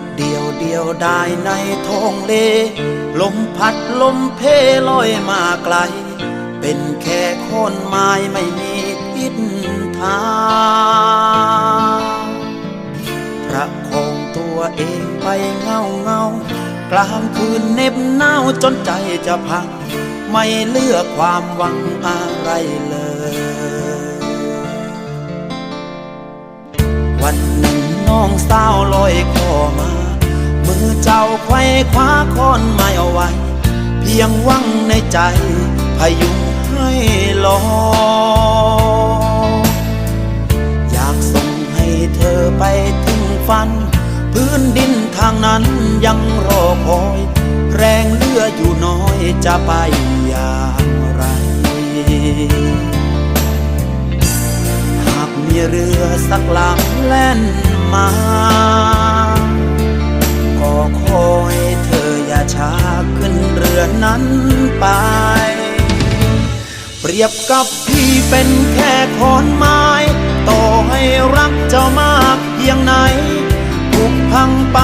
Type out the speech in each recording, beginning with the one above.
ดเดียวเดียวได้ในท้องเล ลมพัดลมเพลอยมาไกล เป็นแค่คนไม้ไม่มีทิศทางประคองตัวเองไปเงาเงากลางคืนเน็บหนาวจนใจจะพัง ไม่เลือกความหวังอะไรเลย องสาวลอยคอมา มือเจ้าไขว้คว้าค้อนไม้เอาไว้ เพียงวังในใจ พยุงให้ลออยากส่งให้เธอไปถึงฝัน พื้นดินทางนั้นยังรอคอย แรงเลืออยู่น้อยจะไปอย่างไรหากมีเรือสักลำแล่น มา ก็ขอยเธออย่าช้าขึ้นเรือนั้นไป เปรียบกับพี่เป็นแค่ขอนไม้ ต่อให้รักเจ้ามากเพียงไหนถูกพังไป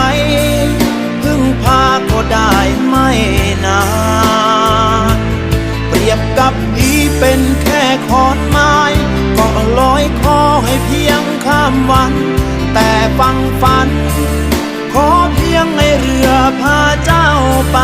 แต่ฟังฝัน ขอเพียงให้เรือพาเจ้าไป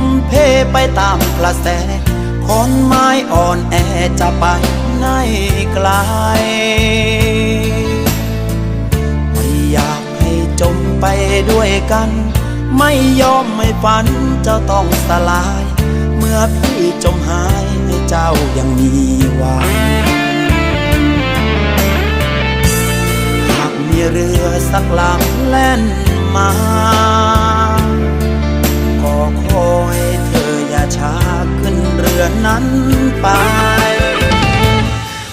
มเพไปตามกระแสขอนไม้อ่อนแอจะไปไหนไกลไม่อยากให้จมไปด้วยกัน ไม่ยอมไม่ฝันเจ้าต้องสลาย เมื่อพี่จมหายให้เจ้ายังมีหวังหากมีเรือสักลำแล่นมา ชาขึ้นเรือนั้นไป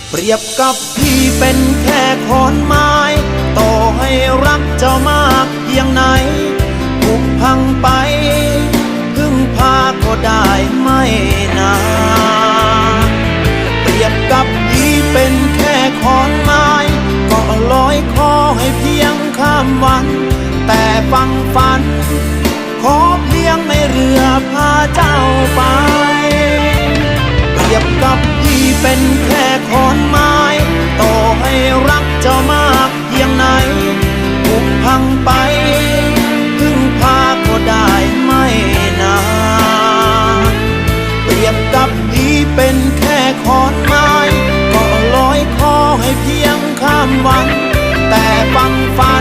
เปรียบกับพี่เป็นแค่ขอนไม้ ต่อให้รักเจ้ามากเพียงไหนถูกพังไป พึ่งพาก็ได้ไม่นานเปรียบกับพี่เป็นแค่ขอนไม้ก็ลอยคอให้เพียงข้ามวัน แต่ฟังฝันขอ เรือพาเจ้าไป เปรียบกับพี่เป็นแค่ขอนไม้ ต่อให้รักเจ้ามากเพียงไหนบุกพังไป พึ่งพาก็ได้ไม่นานเปรียบกับพี่เป็นแค่ขอนไม้ก็ลอยคอให้เพียงข้ามวัน แต่ฟังฟ้า